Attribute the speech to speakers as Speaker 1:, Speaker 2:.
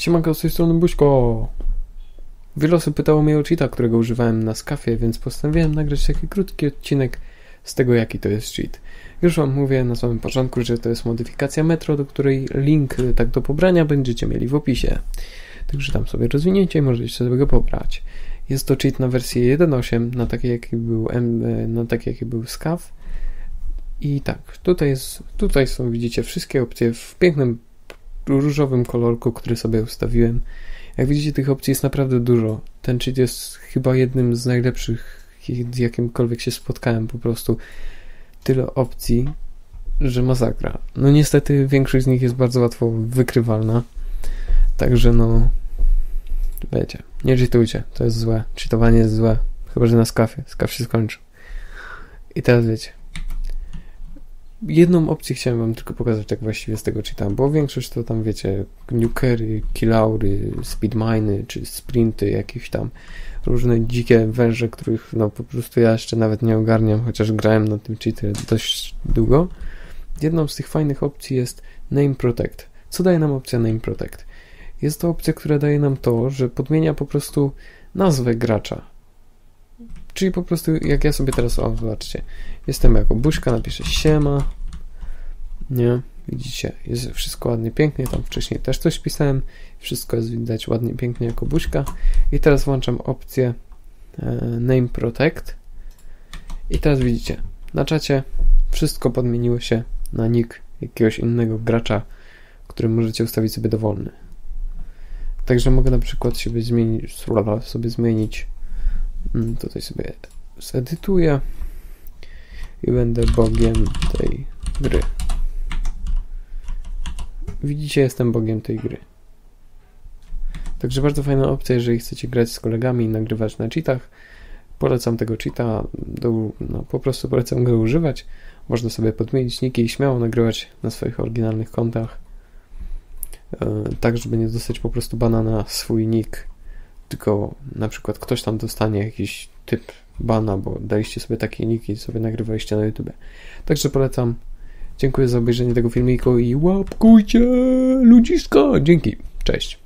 Speaker 1: Siemanko, z tej strony Buźko. Wiele osób pytało mnie o cheata, którego używałem na skafie, więc postanowiłem nagrać taki krótki odcinek z tego, jaki to jest cheat. Już Wam mówię na samym początku, że to jest modyfikacja Metro, do której link tak do pobrania będziecie mieli w opisie. Także tam sobie rozwinięcie i możecie sobie go pobrać. Jest to cheat na wersję 1.8, na taki jaki był, M, na taki jaki był SCAF. I tak, tutaj, jest, tutaj są, widzicie, wszystkie opcje w pięknym różowym kolorku, który sobie ustawiłem. Jak widzicie, tych opcji jest naprawdę dużo. Ten cheat jest chyba jednym z najlepszych, z jakimkolwiek się spotkałem. Po prostu tyle opcji, że masakra. No niestety większość z nich jest bardzo łatwo wykrywalna. Także no, wiecie, nie cheatujcie, to jest złe. Cheatowanie jest złe. Chyba, że na skafie. Skaf się skończył. I teraz wiecie, jedną opcję chciałem wam tylko pokazać, tak właściwie z tego czytam, bo większość to tam wiecie, nukery, killaury, speedminy, czy sprinty, jakieś tam różne dzikie węże, których no po prostu ja jeszcze nawet nie ogarniam, chociaż grałem na tym cheater dość długo. Jedną z tych fajnych opcji jest Name Protect. Co daje nam opcja Name Protect? Jest to opcja, która daje nam to, że podmienia po prostu nazwę gracza. Czyli po prostu, jak ja sobie teraz, o, zobaczcie, jestem jako buźka, napiszę siema, nie, widzicie, jest wszystko ładnie, pięknie, tam wcześniej też coś pisałem, wszystko jest widać ładnie, pięknie jako buźka. I teraz włączam opcję e, Name Protect. I teraz widzicie, na czacie wszystko podmieniło się na nick jakiegoś innego gracza, który możecie ustawić sobie dowolny. Także mogę na przykład sobie zmienić, sobie zmienić tutaj sobie zedytuję i będę bogiem tej gry. Widzicie, jestem bogiem tej gry. Także bardzo fajna opcja, jeżeli chcecie grać z kolegami i nagrywać na cheatach. Polecam tego cheata, do, no, po prostu polecam go używać. Można sobie podmienić niki i śmiało nagrywać na swoich oryginalnych kontach. E, tak, żeby nie dostać po prostu bana na swój nick tylko na przykład ktoś tam dostanie jakiś typ bana, bo daliście sobie takie niki sobie nagrywaliście na YouTube. Także polecam. Dziękuję za obejrzenie tego filmiku i łapkujcie ludziska. Dzięki. Cześć.